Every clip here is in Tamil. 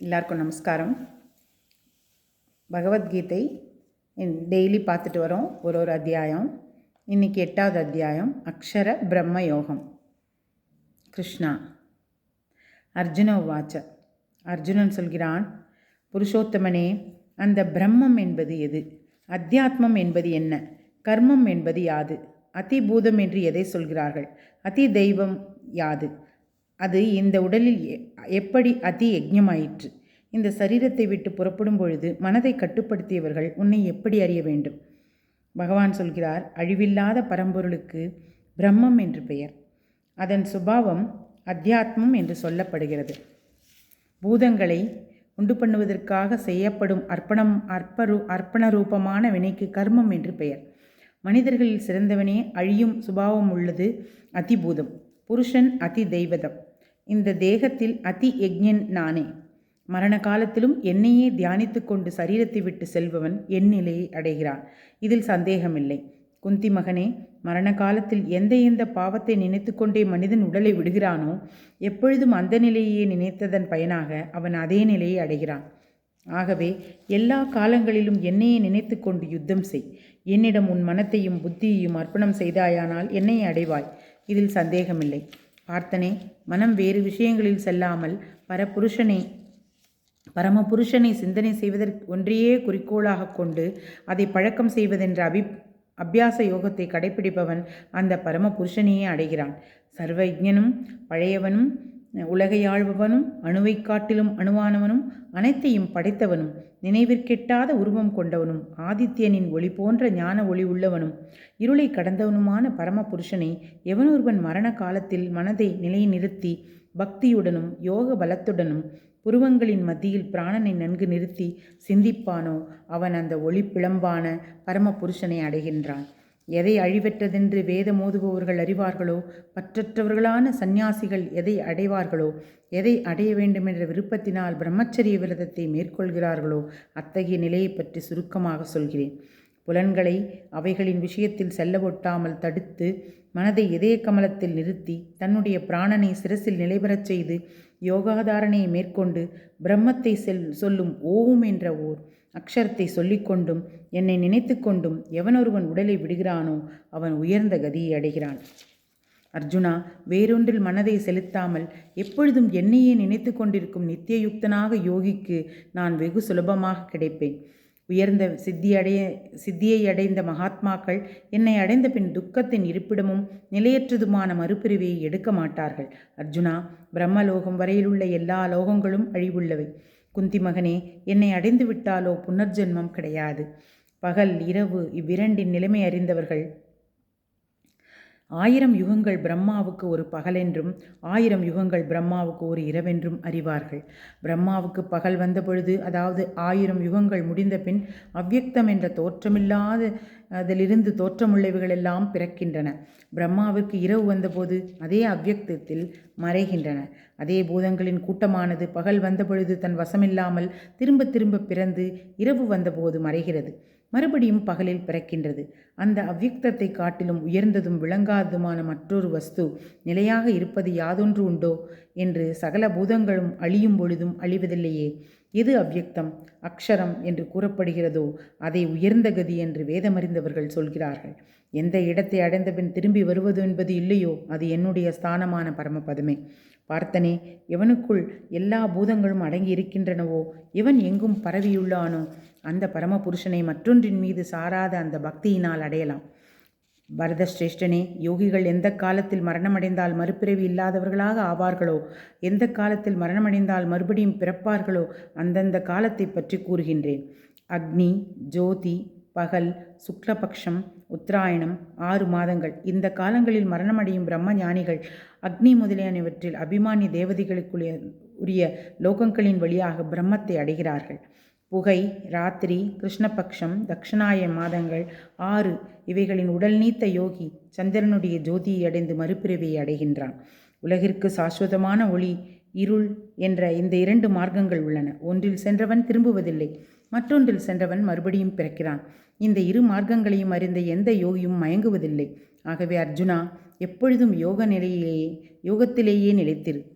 எல்லாருக்கும் நமஸ்காரம். பகவத்கீதை டெய்லி பார்த்துட்டு வரோம். ஒரு ஒரு அத்தியாயம். இன்னைக்கு எட்டாவது அத்தியாயம். அக்ஷர பிரம்ம யோகம். கிருஷ்ணா. அர்ஜுன வாச்ச அர்ஜுனன் சொல்கிறான் புருஷோத்தமனே அந்த பிரம்மம் என்பது எது? அத்தியாத்மம் என்பது என்ன? கர்மம் என்பது யாது? அதிபூதம் என்று எதை சொல்கிறார்கள்? அதி தெய்வம் யாது? அது இந்த உடலில் எ- எப்படி அதி யஜ்ஞமாயிற்று? இந்த சரீரத்தை விட்டு புறப்படும் பொழுது மனதை கட்டுப்படுத்தியவர்கள் உன்னை எப்படி அறிய வேண்டும்? பகவான் சொல்கிறார் அழிவில்லாத பரம்பொருளுக்கு பிரம்மம் என்று பெயர். அதன் சுபாவம் அத்தியாத்மம் என்று சொல்லப்படுகிறது. பூதங்களை உண்டு பண்ணுவதற்காக செய்யப்படும் அர்ப்பணம் அர்ப்பரு அர்ப்பண ரூபமான வினைக்கு கர்மம் என்று பெயர். மனிதர்களில் சிறந்தவனே அழியும் சுபாவம் உள்ளது அதிபூதம் புருஷன் அதி தெய்வதம். இந்த தேகத்தில் அதி யஜ்யன் நானே. மரண காலத்திலும் என்னையே தியானித்து கொண்டு சரீரத்தை விட்டு செல்பவன் என் நிலையை அடைகிறான் இதில் சந்தேகமில்லை. குந்தி மகனே மரண காலத்தில் எந்த எந்த பாவத்தை நினைத்து கொண்டே மனிதன் உடலை விடுகிறானோ எப்பொழுதும் அந்த நிலையே நினைத்ததன் பயனாக அவன் அதே நிலையை அடைகிறான். ஆகவே எல்லா காலங்களிலும் என்னையே நினைத்து கொண்டு யுத்தம் செய். என்னிடம் உன் மனத்தையும் புத்தியையும் அர்ப்பணம் செய்தாயானால் என்னை அடைவாய். இதில் சந்தேகமில்லை. பார்த்தனே மனம் வேறு விஷயங்களில் செல்லாமல் பரபுருஷனை பரமபுருஷனை சிந்தனை செய்வதற்கு ஒன்றையே குறிக்கோளாக கொண்டு அதை பழக்கம் செய்வதென்ற அபி அபியாச யோகத்தை கடைப்பிடிப்பவன் அந்த பரமபுருஷனையே அடைகிறான். சர்வஜனும் பழையவனும் உலகை ஆழ்பவனும் அணுவைக் காட்டிலும் அணுவானவனும் அனைத்தையும் படைத்தவனும் நினைவிற்கெட்டாத உருவம் கொண்டவனும் ஆதித்யனின் ஒளி போன்ற ஞான ஒளி உள்ளவனும் இருளை கடந்தவனுமான பரமபுருஷனை எவனொருவன் மரண காலத்தில் மனதை நிலைநிறுத்தி பக்தியுடனும் யோக பலத்துடனும் புருவங்களின் மத்தியில் பிராணனை நன்கு நிறுத்தி சிந்திப்பானோ அவன் அந்த ஒளி பிளம்பான பரமபுருஷனை அடைகின்றான். எதை அழிவற்றதென்று வேதமோதுபவர்கள் அறிவார்களோ? பற்றற்றவர்களான சந்நியாசிகள் எதை அடைவார்களோ? எதை அடைய வேண்டுமென்ற விருப்பத்தினால் பிரம்மச்சரிய விரதத்தை மேற்கொள்கிறார்களோ? அத்தகைய நிலையை பற்றி சுருக்கமாக சொல்கிறேன். புலன்களை அவைகளின் விஷயத்தில் செல்ல ஒட்டாமல் தடுத்து மனதை இதய கமலத்தில் நிறுத்தி தன்னுடைய பிராணனை சிரசில் நிலைபெறச் செய்து யோகாதாரணையை மேற்கொண்டு பிரம்மத்தை செல் சொல்லும் ஓம் என்ற ஓர் அக்ஷரத்தை சொல்லிக்கொண்டும் என்னை நினைத்து கொண்டும் எவனொருவன் உடலை விடுகிறானோ அவன் உயர்ந்த கதியை அடைகிறான். அர்ஜுனா வேறொன்றில் மனதை செலுத்தாமல் எப்பொழுதும் என்னையே நினைத்து கொண்டிருக்கும் நித்தியயுக்தனாக யோகிக்கு நான் வெகு சுலபமாக கிடைப்பேன். உயர்ந்த சித்தியடைய சித்தியை அடைந்த மகாத்மாக்கள் என்னை அடைந்த பின் துக்கத்தின் இருப்பிடமும் நிலையற்றதுமான மறுபிரிவை எடுக்க மாட்டார்கள். அர்ஜுனா பிரம்மலோகம் வரையிலுள்ள எல்லா லோகங்களும் அழிவுள்ளவை. குந்தி மகனே என்னை அடைந்து விட்டாலோ புனர்ஜென்மம் கிடையாது. பகல் இரவு இவ்விரண்டின் நிலைமை அறிந்தவர்கள் ஆயிரம் யுகங்கள் பிரம்மாவுக்கு ஒரு பகலென்றும் ஆயிரம் யுகங்கள் பிரம்மாவுக்கு ஒரு இரவென்றும் அறிவார்கள். பிரம்மாவுக்கு பகல் வந்தபொழுது அதாவது ஆயிரம் யுகங்கள் முடிந்த பின் அவ்யக்தம் என்ற தோற்றமில்லாத அதிலிருந்து தோற்றமுள்ளவைகளெல்லாம் பிறக்கின்றன. பிரம்மாவிற்கு இரவு வந்தபோது அதே அவ்யக்தத்தில் மறைகின்றன. அதே பூதங்களின் கூட்டமானது பகல் வந்தபொழுது தன் வசமில்லாமல் திரும்ப திரும்ப பிறந்து இரவு வந்தபோது மறைகிறது. மறுபடியும் பகலில் பிறக்கின்றது. அந்த அவ்யுக்தத்தை காட்டிலும் உயர்ந்ததும் விளங்காததுமான மற்றொரு வஸ்து நிலையாக இருப்பது யாதொன்று உண்டோ? என்று சகல பூதங்களும் அழியும் பொழுதும் அழிவதில்லையே. எது அவ்யக்தம் அக்ஷரம் என்று கூறப்படுகிறதோ அதை உயர்ந்த கதி என்று வேதமறிந்தவர்கள் சொல்கிறார்கள். எந்த இடத்தை அடைந்தபின் திரும்பி வருவது என்பது இல்லையோ அது என்னுடைய ஸ்தானமான பரமபதமே. பார்த்தனே எவனுக்குள் எல்லா பூதங்களும் அடங்கி இருக்கின்றனவோ எவன் எங்கும் பரவியுள்ளானோ அந்த பரமபுருஷனை மற்றொன்றின் மீது சாராத அந்த பக்தியினால் அடையலாம். பரதசிரேஷ்டனே யோகிகள் எந்த காலத்தில் மரணமடைந்தால் மறுபிறவி இல்லாதவர்களாக ஆவார்களோ? எந்த காலத்தில் மரணமடைந்தால் மறுபடியும் பிறப்பார்களோ? அந்தந்த காலத்தை பற்றி கூறுகின்றேன். அக்னி ஜோதி பகல் சுக்லபக்ஷம் உத்தராயணம் ஆறு மாதங்கள். இந்த காலங்களில் மரணமடையும் பிரம்ம ஞானிகள் அக்னி முதலியானவற்றில் அபிமானி தேவதைகளுக்குரிய உரிய லோகங்களின் வழியாக பிரம்மத்தை அடைகிறார்கள். புகை ராத்திரி கிருஷ்ணபக்ஷம் தக்ஷணாய மாதங்கள் ஆறு இவைகளின் உடல் நீத்த யோகி சந்திரனுடைய ஜோதியை அடைந்து மறுபிறவியை அடைகின்றான். உலகிற்கு சாஸ்வதமான ஒளி இருள் என்ற இந்த இரண்டு மார்க்கங்கள் உள்ளன. ஒன்றில் சென்றவன் திரும்புவதில்லை மற்றொன்றில் சென்றவன் மறுபடியும் பிறக்கிறான். இந்த இரு மார்க்கங்களையும் அறிந்த எந்த யோகியும் மயங்குவதில்லை. ஆகவே அர்ஜுனா எப்பொழுதும் யோக நிலையிலேயே யோகத்திலேயே நிலைத்திரு.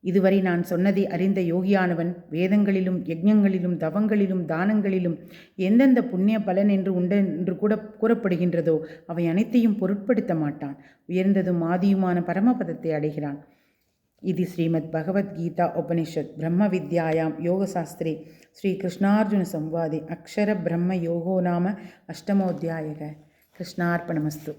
இதுவரை நான் சொன்னதை அறிந்த யோகியானவன் வேதங்களிலும் யஜ்ஞங்களிலும் தவங்களிலும் தானங்களிலும் எந்தெந்த புண்ணிய பலன் என்று உண்டு என்று கூட கூறப்படுகின்றதோ அவை அனைத்தையும் பொருட்படுத்த மாட்டான். உயர்ந்ததும் ஆதியுமான பரமபதத்தை அடைகிறான். இது ஸ்ரீமத் பகவத்கீதா உபனிஷத் பிரம்ம வித்யாயாம் யோகசாஸ்திரே ஸ்ரீ கிருஷ்ணார்ஜுன சம்வாதி. அக்ஷர பிரம்ம யோகோ நாம அஷ்டமோத்தியாயக. கிருஷ்ணார்ப்பணமஸ்து